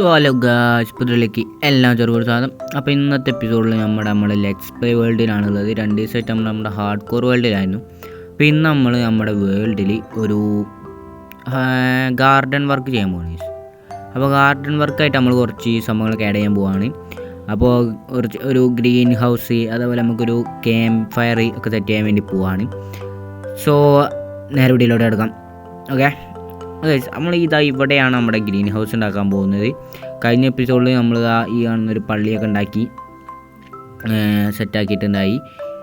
So hello gauge പുതിലേക്ക് എല്ലാം ചെറുപ്പം സാധനം അപ്പോൾ ഇന്നത്തെ എപ്പിസോഡിൽ നമ്മുടെ നമ്മുടെ ലെറ്റ്സ് പ്ലേ വേൾഡിലാണുള്ളത് രണ്ട് ദിവസമായിട്ട് നമ്മൾ നമ്മുടെ ഹാർഡ് കോർ വേൾഡിലായിരുന്നു അപ്പോൾ ഇന്ന് നമ്മൾ നമ്മുടെ വേൾഡിൽ ഒരു ഗാർഡൻ വർക്ക് ചെയ്യാൻ പോവാണ് അപ്പോൾ ഗാർഡൻ വർക്കായിട്ട് നമ്മൾ കുറച്ച് സംഭവങ്ങളൊക്കെ ആഡ് ചെയ്യാൻ പോവാണ്. അപ്പോൾ കുറച്ച് ഒരു ഗ്രീൻ ഹൗസ് അതേപോലെ നമുക്കൊരു ക്യാമ്പ് ഫയർ ഒക്കെ സെറ്റ് ചെയ്യാൻ വേണ്ടി പോവാണ്. സോ നേരെ വീട്ടിലോട്ട് എടുക്കാം ഓക്കെ നമ്മൾ ഇതാ ഇവിടെയാണ് നമ്മുടെ ഗ്രീൻ ഹൗസ് ഉണ്ടാക്കാൻ പോകുന്നത്. കഴിഞ്ഞ എപ്പിസോഡിൽ നമ്മൾ ഈ കാണുന്നൊരു പള്ളിയൊക്കെ ഉണ്ടാക്കി സെറ്റാക്കിയിട്ടുണ്ടായി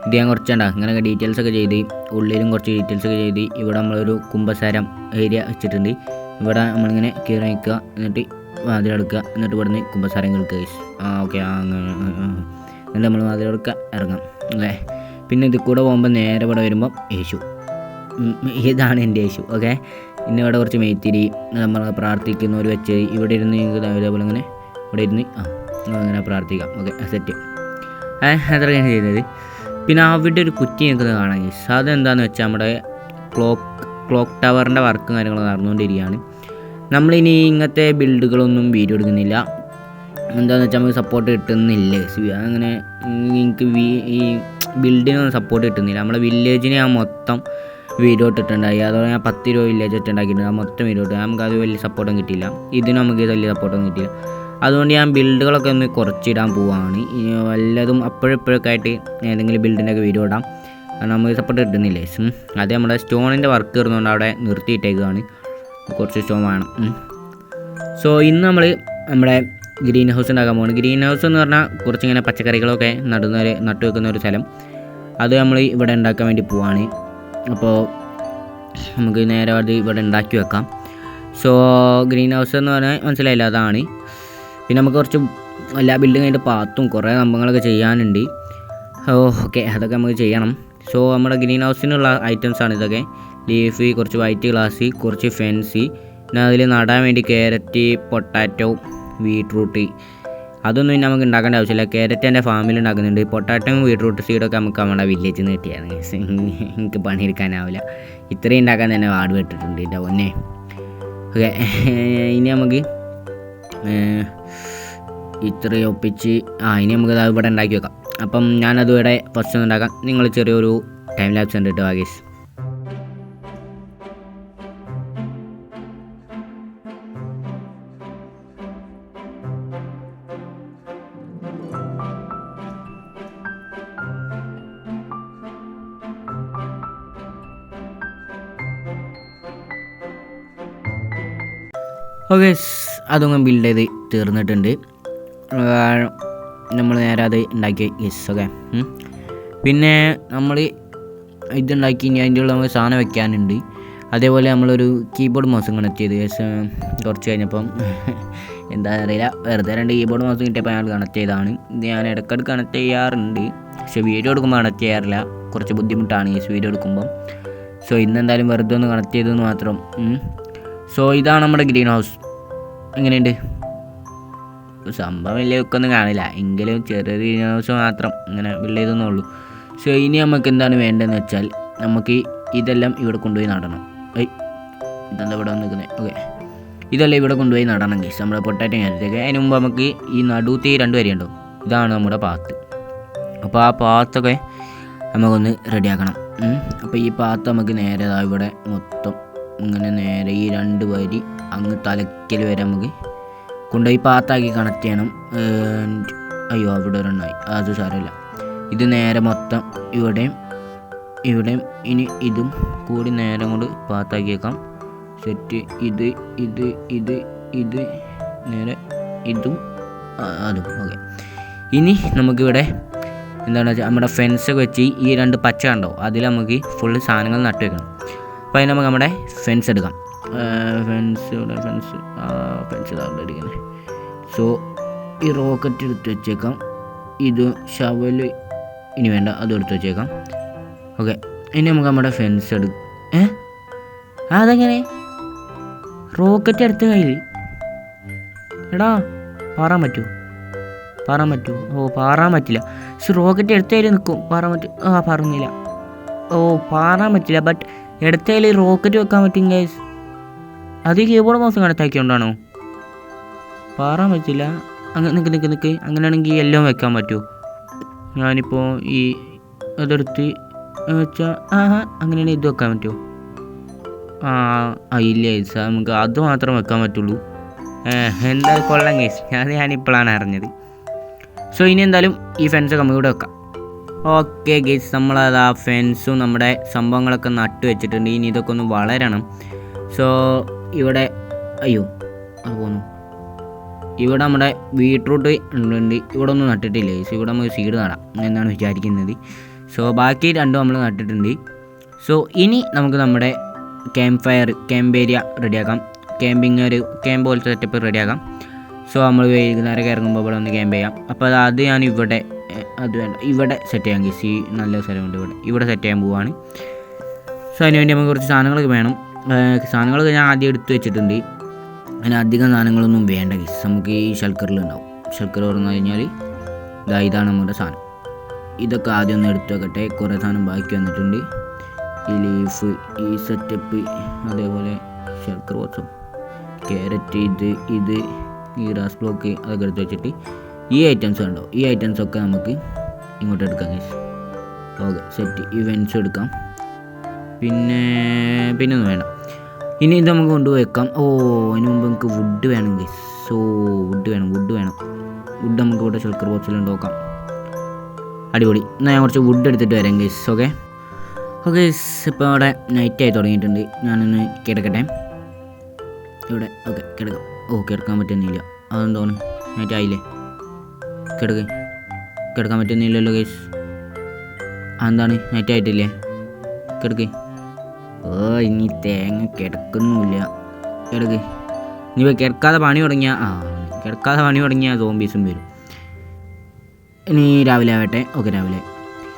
ഇത് ഞാൻ കുറച്ചുണ്ടാകും ഇങ്ങനെയൊക്കെ ഡീറ്റെയിൽസ് ഒക്കെ ചെയ്ത് ഉള്ളിലും കുറച്ച് ഡീറ്റെയിൽസ് ഒക്കെ ചെയ്ത് ഇവിടെ നമ്മളൊരു കുംഭസാരം ഏരിയ വെച്ചിട്ടുണ്ട്. ഇവിടെ നമ്മളിങ്ങനെ കീറി നിൽക്കുക എന്നിട്ട് വാതിലെടുക്കുക എന്നിട്ട് ഇവിടെ നിന്ന് കുംഭസാരം കേൾക്കുക ആ ഓക്കെ അങ്ങനെ. എന്നിട്ട് നമ്മൾ വാതിലെടുക്കുക ഇറങ്ങാം അല്ലേ? പിന്നെ ഇതിൽ കൂടെ പോകുമ്പോൾ നേരെ ഇവിടെ വരുമ്പം യേശു. ഇതാണ് എന്റെ യേശു ഓക്കെ പിന്നെ ഇവിടെ കുറച്ച് മേത്തിരി നമ്മൾ പ്രാർത്ഥിക്കുന്നവർ വെച്ച് ഇവിടെ ഇരുന്ന് നിങ്ങൾക്ക് അതേപോലെ ഇങ്ങനെ ഇവിടെ ഇരുന്ന് ആ അങ്ങനെ പ്രാർത്ഥിക്കാം. ഓക്കെ സെറ്റ് അത്രയാണ് ചെയ്തത്. പിന്നെ അവിടെ ഒരു കുറ്റി നിൽക്കുന്നത് കാണാൻ. അതെന്താണെന്ന് വെച്ചാൽ നമ്മുടെ ക്ലോക്ക് ക്ലോക്ക് ടവറിന്റെ വർക്കും കാര്യങ്ങളും നടന്നുകൊണ്ടിരിക്കുകയാണ്. നമ്മളിനി ഇങ്ങനത്തെ ബിൽഡുകളൊന്നും വീഡിയോ എടുക്കുന്നില്ല. എന്താണെന്ന് വെച്ചാൽ നമുക്ക് സപ്പോർട്ട് കിട്ടുന്നില്ല. അങ്ങനെ എനിക്ക് ഈ ബിൽഡിനൊന്നും സപ്പോർട്ട് കിട്ടുന്നില്ല. നമ്മുടെ വില്ലേജിനെ ആ മൊത്തം വീഡിയോ ഇട്ടിട്ടുണ്ടായി. അതോടെ ഞാൻ പത്ത് രൂപ വില്ലേജ് ഇട്ടുണ്ടാക്കിയിട്ടുണ്ട്. മൊത്തം വീഡിയോ ഇട്ട്. നമുക്ക് അത് വലിയ സപ്പോർട്ടും കിട്ടിയില്ല. ഇതിന് നമുക്ക് വലിയ സപ്പോർട്ടൊന്നും കിട്ടിയില്ല. അതുകൊണ്ട് ഞാൻ ബിൽഡുകളൊക്കെ ഒന്ന് കുറച്ചിടാൻ പോവാണ്. വല്ലതും അപ്പോഴെപ്പോഴൊക്കെ ആയിട്ട് ഏതെങ്കിലും ബിൽഡിന്റെ ഒക്കെ വീഡിയോ ഇടാം. കാരണം നമുക്ക് സപ്പോർട്ട് കിട്ടുന്നില്ലേ. അത് നമ്മുടെ സ്റ്റോണിന്റെ വർക്ക് തീർന്നുകൊണ്ട് അവിടെ നിർത്തിയിട്ടേക്കാണ് കുറച്ച് സ്റ്റോൺ വേണം. സോ ഇന്ന് നമ്മൾ നമ്മുടെ ഗ്രീൻ ഹൗസ് ഉണ്ടാക്കാൻ പോകുന്നത് ഗ്രീൻ ഹൗസ് എന്ന് പറഞ്ഞാൽ കുറച്ചിങ്ങനെ പച്ചക്കറികളൊക്കെ നടുന്ന നട്ടു വെക്കുന്ന ഒരു സ്ഥലം. അത് നമ്മൾ ഇവിടെ ഉണ്ടാക്കാൻ വേണ്ടി പോവാണ്. അപ്പോൾ നമുക്ക് നേരെ അത് ഇവിടെ ഉണ്ടാക്കി വെക്കാം. സോ ഗ്രീൻ ഹൗസ് എന്ന് പറഞ്ഞാൽ മനസ്സിലായില്ല അതാണ്. പിന്നെ നമുക്ക് കുറച്ച് എല്ലാ ബിൽഡിംഗ് അതിന്റെ പാത്തും കുറേ സംഭവങ്ങളൊക്കെ ചെയ്യാനുണ്ട്. ഓക്കെ അതൊക്കെ നമുക്ക് ചെയ്യണം. സോ നമ്മുടെ ഗ്രീൻ ഹൗസിനുള്ള ഐറ്റംസ് ആണ് ഇതൊക്കെ. ലീഫ് കുറച്ച് വൈറ്റ് ഗ്ലാസ് കുറച്ച് ഫെൻസി പിന്നെ അതിൽ നടാൻ വേണ്ടി ക്യാരറ്റ് പൊട്ടാറ്റോ ബീട്രൂട്ട് അതൊന്നും നമുക്ക് ഉണ്ടാക്കേണ്ട ആവശ്യമില്ല. ക്യാരറ്റ് എന്റെ ഫാമിൽ ഉണ്ടാക്കുന്നുണ്ട് പൊട്ടാറ്റോയും ബീട്രൂട്ട് സീഡൊക്കെ നമുക്ക് നമ്മുടെ വില്ലേജിൽ നിന്ന് കിട്ടിയാണ്. എനിക്ക് പണിയെടുക്കാനാവില്ല ഇത്രയും ഉണ്ടാക്കാൻ തന്നെ വാട് വിട്ടിട്ടുണ്ട് എന്റെ ഒന്നെ ഓക്കെ ഇനി നമുക്ക് ഇത്രയും ഒപ്പിച്ച് ആ ഇനി നമുക്ക് ദാ ഇവിടെ ഉണ്ടാക്കി വെക്കാം. അപ്പം ഞാനത് ഇവിടെ ഫസ്റ്റ് ഉണ്ടാക്കാം നിങ്ങൾ ചെറിയൊരു ടൈം ലാപ്സ് ഉണ്ട് കേട്ടോ ഓക്കെ അതൊന്നും ബിൽഡ് ചെയ്ത് തീർന്നിട്ടുണ്ട്. നമ്മൾ നേരെ അത് ഉണ്ടാക്കി യെസ് ഓക്കെ പിന്നെ നമ്മൾ ഇതുണ്ടാക്കി ഇനി അതിന്റെ ഉള്ള നമുക്ക് സാധനം വെക്കാനുണ്ട്. അതേപോലെ നമ്മളൊരു കീബോർഡ് മൗസും കണക്ട് ചെയ്ത് യെസ് കുറച്ച് കഴിഞ്ഞപ്പം എന്താ അറിയില്ല. വെറുതെ രണ്ട് കീബോർഡ് മൗസ് കിട്ടിയപ്പോൾ ഞങ്ങൾ കണക്ട് ചെയ്തതാണ്. ഇത് ഞാൻ ഇടയ്ക്കിടയ്ക്ക് കണക്ട് ചെയ്യാറുണ്ട്. പക്ഷേ വീഡിയോ എടുക്കുമ്പോൾ കണക്ട് ചെയ്യാറില്ല. കുറച്ച് ബുദ്ധിമുട്ടാണ് ഈ വീഡിയോ എടുക്കുമ്പം. സോ ഇന്നെന്തായാലും വെറുതെ ഒന്ന് കണക്ട് ചെയ്തെന്ന് മാത്രം. സോ ഇതാണ് നമ്മുടെ ഗ്രീൻ ഹൗസ് എങ്ങനെയുണ്ട്? സംഭവം വലിയ ഒക്കൊന്നും കാണില്ല. എങ്കിലും ചെറിയ ഗ്രീൻ ഹൗസ് മാത്രം ഇങ്ങനെ ബിൽഡ് ചെയ്തെന്നുള്ളൂ സോ ഇനി നമുക്ക് എന്താണ് വേണ്ടതെന്ന് വെച്ചാൽ നമുക്ക് ഇതെല്ലാം ഇവിടെ കൊണ്ടുപോയി നടണം. ഏയ് ഇതെന്താ ഇവിടെ നിൽക്കുന്നത് ഓക്കെ ഇതെല്ലാം ഇവിടെ കൊണ്ടുപോയി നടണം കേസ് നമ്മുടെ പൊട്ടാറ്റോ കാര്യത്തേക്ക് അതിന് മുമ്പ് നമുക്ക് ഈ നടുത്തി രണ്ട് വരെയുണ്ടോ ഇതാണ് നമ്മുടെ പാത്ത് അപ്പോൾ ആ പാത്തൊക്കെ നമുക്കൊന്ന് റെഡിയാക്കണം അപ്പോൾ ഈ പാത്ത് നമുക്ക് നേരെ ഇവിടെ മൊത്തം ഇങ്ങനെ നേരെ ഈ രണ്ട് വരി അങ്ങ് തലയ്ക്കൽ വരെ നമുക്ക് കൊണ്ടുപോയി പാത്താക്കി കണക്ട് ചെയ്യണം. അയ്യോ അവിടെ ഒരെണ്ണമായി അത് സാരമില്ല. ഇത് നേരെ മൊത്തം ഇവിടെയും ഇവിടെയും ഇനി ഇതും കൂടി നേരെ കൊണ്ട് പാത്താക്കിയേക്കാം. സെറ്റ് ഇത് ഇത് ഇത് ഇത് നേരെ ഇതും അതും. ഓക്കെ ഇനി നമുക്കിവിടെ എന്താണ് വെച്ചാൽ നമ്മുടെ ഫെൻസൊക്കെ വെച്ച് ഈ രണ്ട് പച്ച കണ്ടോ? അതിൽ നമുക്ക് ഫുള്ള് സാധനങ്ങൾ നട്ടു വെക്കണം. അപ്പോൾ അതിന് നമുക്ക് നമ്മുടെ ഫെൻസ് എടുക്കാം. ഫെൻസ് ഫെൻസ് ഫെൻസ് ഇതാണ്ട് എടുക്കുന്നത് സോ ഈ റോക്കറ്റ് എടുത്ത് വെച്ചേക്കാം. ഇത് ഷവൽ ഇനി വേണ്ട അത് എടുത്ത് വെച്ചേക്കാം. ഓക്കെ ഇനി നമുക്ക് നമ്മുടെ ഫെൻസ് എടു ഏ? അതെങ്ങനെ? റോക്കറ്റ് എടുത്ത കയ്യിൽ. എടാ പാറാൻ പറ്റുമോ പാറാൻ പറ്റുമോ ഓ പാറാൻ പറ്റില്ല. പക്ഷെ റോക്കറ്റ് എടുത്ത കയ്യിൽ നിൽക്കും. പാറാൻ പറ്റും ആ പറഞ്ഞില്ല ഓ പാറാൻ പറ്റില്ല. ബട്ട് എടുത്ത കയ്യിൽ റോക്കറ്റ് വെക്കാൻ പറ്റും ഗൈസ് അത് കീബോർഡ് മൗസ് കണക്റ്റാക്കിയോണ്ടാണോ പാറാൻ പറ്റില്ല. അങ്ങനെ നിൽക്ക് നിൽക്ക് നിൽക്ക് അങ്ങനെയാണെങ്കിൽ എല്ലാം വെക്കാൻ പറ്റുമോ ഞാനിപ്പോൾ ഈ അതെടുത്ത് വെച്ചാൽ ആ അങ്ങനെയാണെങ്കിൽ ഇത് വെക്കാൻ പറ്റുമോ ആ ഇല്ല ഗൈസ് നമുക്ക് അത് മാത്രം വെക്കാൻ പറ്റുള്ളൂ. എന്താ കൊള്ളാം ഗൈസ് അത് ഞാനിപ്പോഴാണ് അറിഞ്ഞത്. സോ ഇനി എന്തായാലും ഈ ഫെൻസൊക്കെ നമുക്ക് ഇവിടെ വെക്കാം. ഓക്കെ ഗേസ് നമ്മളത് ആ ഫെൻസും നമ്മുടെ സംഭവങ്ങളൊക്കെ നട്ട് വെച്ചിട്ടുണ്ട്. ഇനി ഇതൊക്കെ ഒന്ന് വളരണം. സോ ഇവിടെ അയ്യോ അത് പോന്നു. ഇവിടെ നമ്മുടെ ബീട്രൂട്ട് ഉണ്ട് ഇവിടെ ഒന്നും നട്ടിട്ടില്ല ഗേസ്. ഇവിടെ നമുക്ക് സീഡ് നടാം എന്നാണ് വിചാരിക്കുന്നത്. സോ ബാക്കി രണ്ടും നമ്മൾ നട്ടിട്ടുണ്ട്. സോ ഇനി നമുക്ക് നമ്മുടെ ക്യാമ്പ് ഫയർ ക്യാമ്പ് ഏരിയ റെഡിയാക്കാം. ക്യാമ്പിങ് ഒരു ക്യാമ്പ് പോലത്തെ സെറ്റപ്പ് റെഡിയാക്കാം സോ നമ്മൾ വൈകുന്നേരം ഇറങ്ങുമ്പോൾ ഇവിടെ ഒന്ന് ക്യാമ്പ് ചെയ്യാം. അപ്പോൾ അത് ഞാൻ ഇവിടെ അത് വേണ്ട. ഇവിടെ സെറ്റ് ചെയ്യാൻ ഈ നല്ല സ്ഥലമുണ്ട് ഇവിടെ. ഇവിടെ സെറ്റ് ചെയ്യാൻ പോവാണ്. സോ അതിന് വേണ്ടി നമുക്ക് കുറച്ച് സാധനങ്ങളൊക്കെ വേണം. സാധനങ്ങളൊക്കെ ഞാൻ ആദ്യം എടുത്തു വെച്ചിട്ടുണ്ട്. അതിന് അധികം സാധനങ്ങളൊന്നും വേണ്ട ഗീസ് നമുക്ക് ഈ ഷൽക്കറിൽ ഉണ്ടാവും. ഷൽക്കർ പറഞ്ഞു കഴിഞ്ഞാൽ ഇതാ ഇതാണ് നമ്മുടെ സാധനം. ഇതൊക്കെ ആദ്യം ഒന്ന് എടുത്ത് വെക്കട്ടെ. കുറേ സാധനം ബാക്കി വന്നിട്ടുണ്ട്. ഈ ലീഫ് ഈ സെറ്റപ്പ് അതേപോലെ ഷൽക്കർ വാട്സപ്പ് ക്യാരറ്റ് ഇത് ഇത് ഈ റാസ് ബ്ലോക്ക് അതൊക്കെ എടുത്ത് വെച്ചിട്ട് ഈ ഐറ്റംസ് ഉണ്ടോ? ഈ ഐറ്റംസ് ഒക്കെ നമുക്ക് ഇങ്ങോട്ട് എടുക്കാം ഗൈസ് ഓക്കെ സെറ്റ് ഇവൻസ് എടുക്കാം. പിന്നെ പിന്നെ ഒന്നും വേണ്ട. ഇനി ഇത് നമുക്ക് കൊണ്ടുപോയേക്കാം ഓ അതിന് മുമ്പ് നമുക്ക് വുഡ് വേണം ഗൈസ് സോ വുഡ് വേണം വുഡ് വേണം. വുഡ് നമുക്ക് ഇവിടെ ഷൽക്കർ ബോക്സിൽ നോക്കാം. അടിപൊളി. എന്നാൽ ഞാൻ കുറച്ച് വുഡ് എടുത്തിട്ട് വരാം ഗൈസ് ഓക്കെ ഓക്കെ ഇപ്പോൾ അവിടെ നൈറ്റ് ആയി തുടങ്ങിയിട്ടുണ്ട്. ഞാനൊന്ന് കിടക്കട്ടെ. ഇവിടെ ഓക്കെ കിടക്കാം. ഓ കിടക്കാൻ പറ്റുന്നില്ല. അതെന്തോന്ന്? നൈറ്റ് ആയില്ലേ? കിടക്ക്. കിടക്കാൻ പറ്റുന്നില്ലല്ലോ ഗൈസ് അതെന്താണ്? നൈറ്റ് ആയിട്ടില്ലേ? കിടക്ക്. ഓ ഇനി തേങ്ങ കിടക്കുന്നുമില്ല കിടക്ക്. ഇനിയിപ്പോൾ കിടക്കാതെ പണി തുടങ്ങിയ ആ കിടക്കാതെ പണി തുടങ്ങിയ സോംബീസും വരും. ഇനി രാവിലെ ആവട്ടെ. ഓക്കെ രാവിലെ.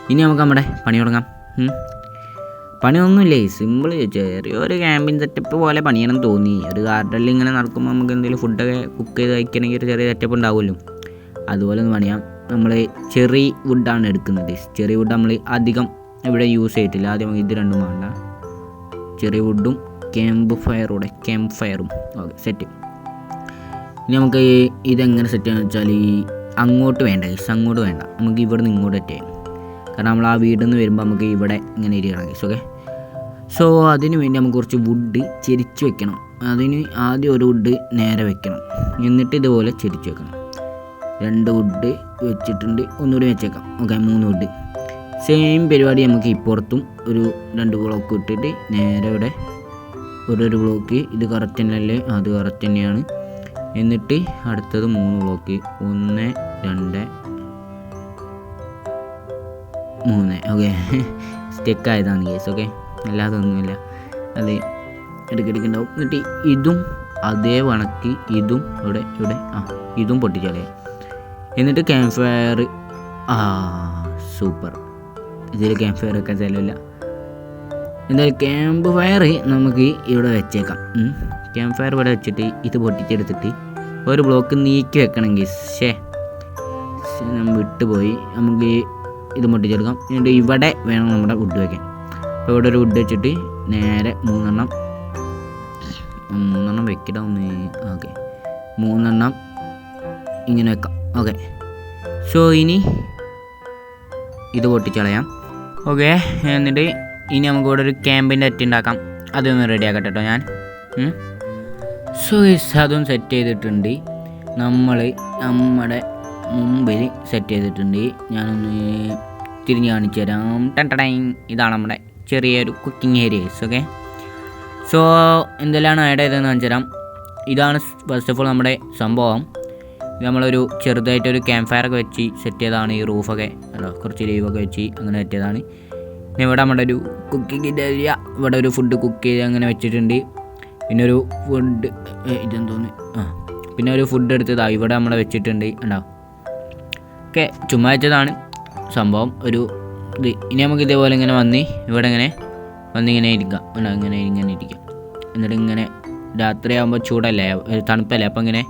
ഇനി നമുക്ക് നമ്മുടെ പണി തുടങ്ങാം. പണിയൊന്നുമില്ലേ സിമ്പിൾ ചെറിയൊരു ക്യാമ്പിൻ സെറ്റപ്പ് പോലെ പണിയണം തോന്നി. ഒരു ഗാർഡനിൽ ഇങ്ങനെ നടക്കുമ്പോൾ നമുക്ക് എന്തെങ്കിലും ഫുഡൊക്കെ കുക്ക് ചെയ്ത് കഴിക്കണമെങ്കിൽ ഒരു ചെറിയ സെറ്റപ്പ് ഉണ്ടാവുമല്ലോ. അതുപോലെ ഒന്ന് പണിയാം. നമ്മൾ ചെറി വുഡാണ് എടുക്കുന്നത്. ചെറിയ വുഡ് നമ്മൾ അധികം ഇവിടെ യൂസ് ചെയ്തിട്ടില്ല. ആദ്യം ഇത് രണ്ടും വേണ്ട. ചെറിയ വുഡും ക്യാമ്പ് ഫയറൂടെ ക്യാമ്പ് ഫയറും ഓക്കെ സെറ്റ് ഇനി നമുക്ക് ഇതെങ്ങനെ സെറ്റ് ചെയ്യാന്ന് വെച്ചാൽ ഈ അങ്ങോട്ട് വേണ്ട. ഗൈസ് അങ്ങോട്ട് വേണ്ട. നമുക്ക് ഇവിടെ നിന്ന് ഇങ്ങോട്ട് സെറ്റ് ചെയ്യാം. കാരണം നമ്മൾ ആ വീട്ടിൽ നിന്ന് വരുമ്പോൾ നമുക്ക് ഇവിടെ ഇങ്ങനെ ഇരിക്കണം ഗൈസ് ഓക്കെ സോ അതിന് വേണ്ടി നമുക്ക് കുറച്ച് വുഡ് ചെരിച്ച് വെക്കണം. അതിന് ആദ്യം ഒരു വുഡ് നേരെ വെക്കണം. എന്നിട്ട് ഇതുപോലെ ചെരിച്ച് വെക്കണം. രണ്ട് വുഡ് വെച്ചിട്ടുണ്ട്. ഒന്നുകൂടി വെച്ചേക്കാം. ഓക്കെ മൂന്ന് വുഡ് സെയിം പരിപാടി നമുക്ക് ഇപ്പുറത്തും ഒരു രണ്ട് ബ്ലോക്ക് ഇട്ടിട്ട് നേരെ ഇവിടെ ഒരു ഒരു ബ്ലോക്ക് ഇത് കറക്റ്റ് തന്നെയല്ലേ? അത് കറക്റ്റ് തന്നെയാണ്. എന്നിട്ട് അടുത്തത് മൂന്ന് ബ്ലോക്ക് ഒന്ന് രണ്ട് മൂന്ന്. ഓക്കെ സ്റ്റെക്ക് ആയതാണ് കേസ് ഓക്കെ അല്ലാതെ ഒന്നുമില്ല. അത്. ഇടയ്ക്കിടയ്ക്ക് എന്നിട്ട് ഇതും അതേ വണക്ക് ഇതും ഇവിടെ ഇവിടെ ആ ഇതും പൊട്ടിച്ചാലേ എന്നിട്ട് ക്യാമ്പ് ഫയർ ആ സൂപ്പർ ഇതിൽ ക്യാമ്പ് ഫയർ വെക്കാൻ സ്ഥലമില്ല. എന്തായാലും ക്യാമ്പ് ഫയർ നമുക്ക് ഇവിടെ വെച്ചേക്കാം. ക്യാമ്പ് ഫയർ ഇവിടെ വെച്ചിട്ട് ഇത് പൊട്ടിച്ചെടുത്തിട്ട് ഒരു ബ്ലോക്ക് നീക്കി വെക്കണമെങ്കിൽ ശേ വിട്ടുപോയി. നമുക്ക് ഇത് പൊട്ടിച്ചെടുക്കാം. എന്നിട്ട് ഇവിടെ വേണം നമ്മുടെ വുഡ് വയ്ക്കാൻ അപ്പോൾ ഇവിടെ ഒരു വുഡ് വെച്ചിട്ട് നേരെ മൂന്നെണ്ണം. മൂന്നെണ്ണം വെക്കിടാം ഓക്കെ. മൂന്നെണ്ണം ഇങ്ങനെ വെക്കാം. ഓക്കെ സോ ഇനി ഇത് പൊട്ടിച്ചളയാം. ഓക്കെ എന്നിട്ട് ഇനി നമുക്ക് ഇവിടെ ഒരു ക്യാമ്പിന്റെ അറ്റ് ഉണ്ടാക്കാം. അതൊന്ന് റെഡി ആക്കട്ടെ കേട്ടോ ഞാൻ. സോ അതും സെറ്റ് ചെയ്തിട്ടുണ്ട്. നമ്മൾ നമ്മുടെ മുമ്പിൽ സെറ്റ് ചെയ്തിട്ടുണ്ട്. ഞാനൊന്ന് തിരിഞ്ഞ് കാണിച്ചു തരാം. ടൺ ഇതാണ് നമ്മുടെ ചെറിയൊരു കുക്കിംഗ് ഏരിയസ് ഓക്കെ സോ എന്തെല്ലാം ആഡ് ചെയ്തതെന്ന് കാണിച്ചു തരാം. ഇതാണ് ഫസ്റ്റ് ഓഫ് ഓൾ നമ്മുടെ സംഭവം. നമ്മളൊരു ചെറുതായിട്ടൊരു ക്യാമ്പ് ഫയർ ഒക്കെ വെച്ച് സെറ്റ് ചെയ്തതാണ് ഈ റൂഫൊക്കെ അല്ലോ കുറച്ച് ലീവൊക്കെ വെച്ച് അങ്ങനെ സെറ്റ് പിന്നെ ഇവിടെ നമ്മുടെ ഒരു കുക്കിങ്ങിന്റെ ഏരിയ ഇവിടെ ഒരു ഫുഡ് കുക്ക് ചെയ്ത് അങ്ങനെ വെച്ചിട്ടുണ്ട്. പിന്നെ ഒരു ഫുഡ് ഇതെന്തോന്ന് ആ പിന്നെ ഒരു ഫുഡ് എടുത്തതാണ് ഇവിടെ നമ്മൾ വെച്ചിട്ടുണ്ട്. ഉണ്ടാവും ഓക്കെ ചുമ്മാ വെച്ചതാണ്. സംഭവം ഒരു ഇത്. ഇനി നമുക്ക് ഇതേപോലെ ഇങ്ങനെ വന്ന് ഇവിടെ ഇങ്ങനെ വന്നിങ്ങനെ ഇരിക്കാം. ഉണ്ടാവും ഇങ്ങനെ ഇങ്ങനെ ഇരിക്കാം. എന്നിട്ട് ഇങ്ങനെ രാത്രിയാകുമ്പോൾ ചൂടല്ലേ? തണുപ്പല്ലേ? അപ്പോൾ ഇങ്ങനെ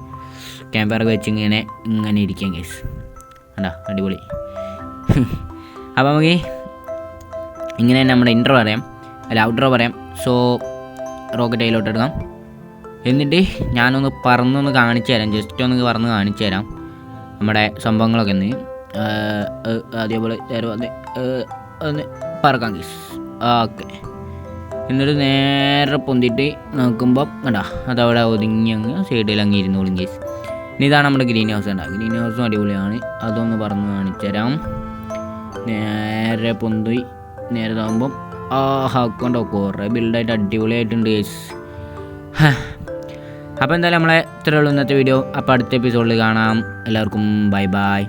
ക്യാമ്പർ വെച്ച് ഇങ്ങനെ ഇങ്ങനെ ഇരിക്കാം കേസ് അണ്ടാ അടിപൊളി. അപ്പോൾ നമുക്ക് ഇങ്ങനെ നമ്മുടെ ഇൻട്രോ പറയാം. അല്ല ഔട്ട്രോ പറയാം. സോ റോക്കറ്റ് അതിലോട്ട് എടുക്കാം. എന്നിട്ട് ഞാനൊന്ന് പറന്നൊന്ന് കാണിച്ചു തരാം. ജസ്റ്റ് ഒന്ന് പറന്ന് കാണിച്ചു തരാം. നമ്മുടെ സംഭവങ്ങളൊക്കെ ഒന്ന്. അതേപോലെ ഒന്ന് പറക്കാം ഗീസ് ഓക്കെ എന്നിട്ട് നേരെ പൊന്തിട്ട് നോക്കുമ്പോൾ കണ്ടാ? അതവിടെ ഒതുങ്ങി അങ്ങ് സൈഡിൽ അങ്ങ് ഇരുന്നോളും ഗീസ് ഇനി ഇതാണ് നമ്മുടെ ഗ്രീൻ ഹൗസ് ഉണ്ടാകും ഗ്രീൻ ഹൗസും അടിപൊളിയാണ്. അതൊന്ന് പറഞ്ഞ് കാണിച്ചു തരാം. നേരെ പൊന്തുയി. നേരെ ഇതാകുമ്പം ആ ഹാക്കൊണ്ടോ കുറേ ബിൽഡായിട്ട് അടിപൊളിയായിട്ടുണ്ട് ഗീസ് അപ്പോൾ എന്തായാലും നമ്മളെ ഇത്രയുള്ളൂ ഇന്നത്തെ വീഡിയോ അപ്പോൾ അടുത്ത എപ്പിസോഡിൽ കാണാം. എല്ലാവർക്കും ബൈ ബൈ